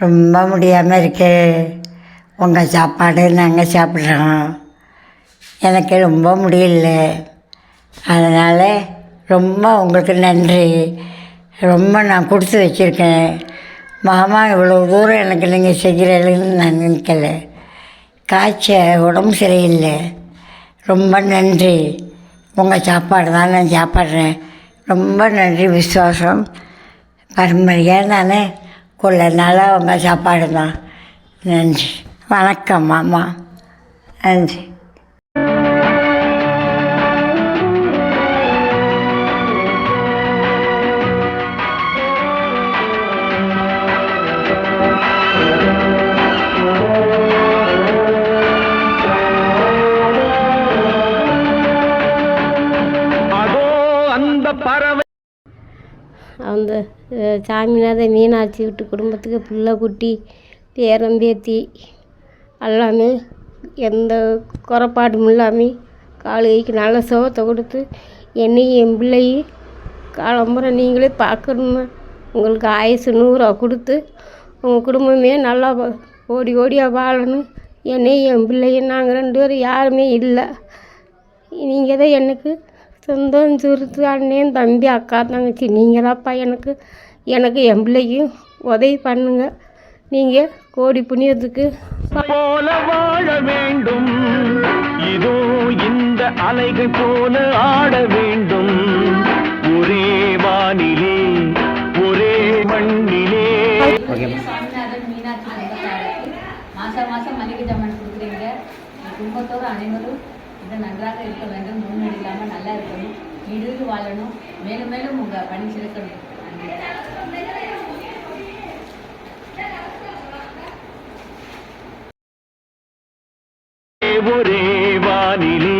ரொம்ப முடியாமல் இருக்குது உங்கள் சாப்பாடு நாங்கள் சாப்பிட்றோம். எனக்கு ரொம்ப முடியல. அதனால் ரொம்ப உங்களுக்கு நன்றி. ரொம்ப நான் கொடுத்து வச்சுருக்கேன். மாமா இவ்வளோ தூரம் எனக்கு நீங்கள் செய்கிறீங்கன்னு நான் நினைக்கல. காய்ச்ச உடம்பு சரியில்லை. ரொம்ப நன்றி. உங்கள் சாப்பாடு தான் நான் சாப்பிட்றேன். ரொம்ப நன்றி விசுவாசம். பரம்பரையாக நான் கொள்ள அவங்க உங்கள் சாப்பாடு தான். நன்றி. வணக்கம் மாமா. நன்றி. பறவை அந்த அஹ், சாமிநாத மீனாட்சி வீட்டு குடும்பத்துக்கு பிள்ளை குட்டி பேரன் பேத்தி எல்லாமே எந்த குறைபாடும் இல்லாமல் காலைக்கு நல்ல சுகத்தை கொடுத்து என்னையும் என் பிள்ளையும் காலம்புற நீங்களே பார்க்கணுன்னு உங்களுக்கு ஆயுசு நூறாக கொடுத்து உங்கள் குடும்பமே நல்லா ஓடி ஓடியாக வாழணும். என்னையும் என் பிள்ளையும் நாங்கள் ரெண்டு பேரும் யாருமே இல்லை. நீங்கள் தான் எனக்கு சொந்தம் சுருத்து அண்ணன் தம்பி அக்கா தங்கச்சி. நீங்கள் தான்ப்பா எனக்கு எனக்கு என் பிள்ளைக்கும் உதவி பண்ணுங்க. நீங்கள் கோடி புண்ணியத்துக்கு போல வாழ வேண்டும். இதோ இந்த அலைகள் போல ஆட வேண்டும். ஒரே வானிலே ஒரே மண்ணிலே. மாதம் மாதம் மளிகை ஜாமான் கொடுக்குறீங்க. குடும்பத்தோடு அனைவரும் இதை நன்றாக இருக்க வேண்டும் முன்னேறி இல்லாமல் நல்லா இருக்கணும் நீடு வாழணும். மேலும் மேலும் உங்கள் பணி சிறக்கணும் ஒரே வானிலே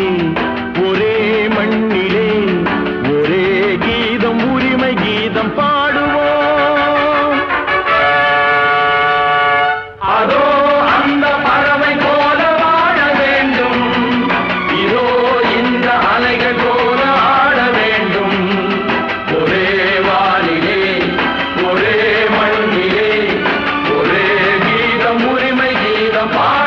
ஒரே மண்ணிலே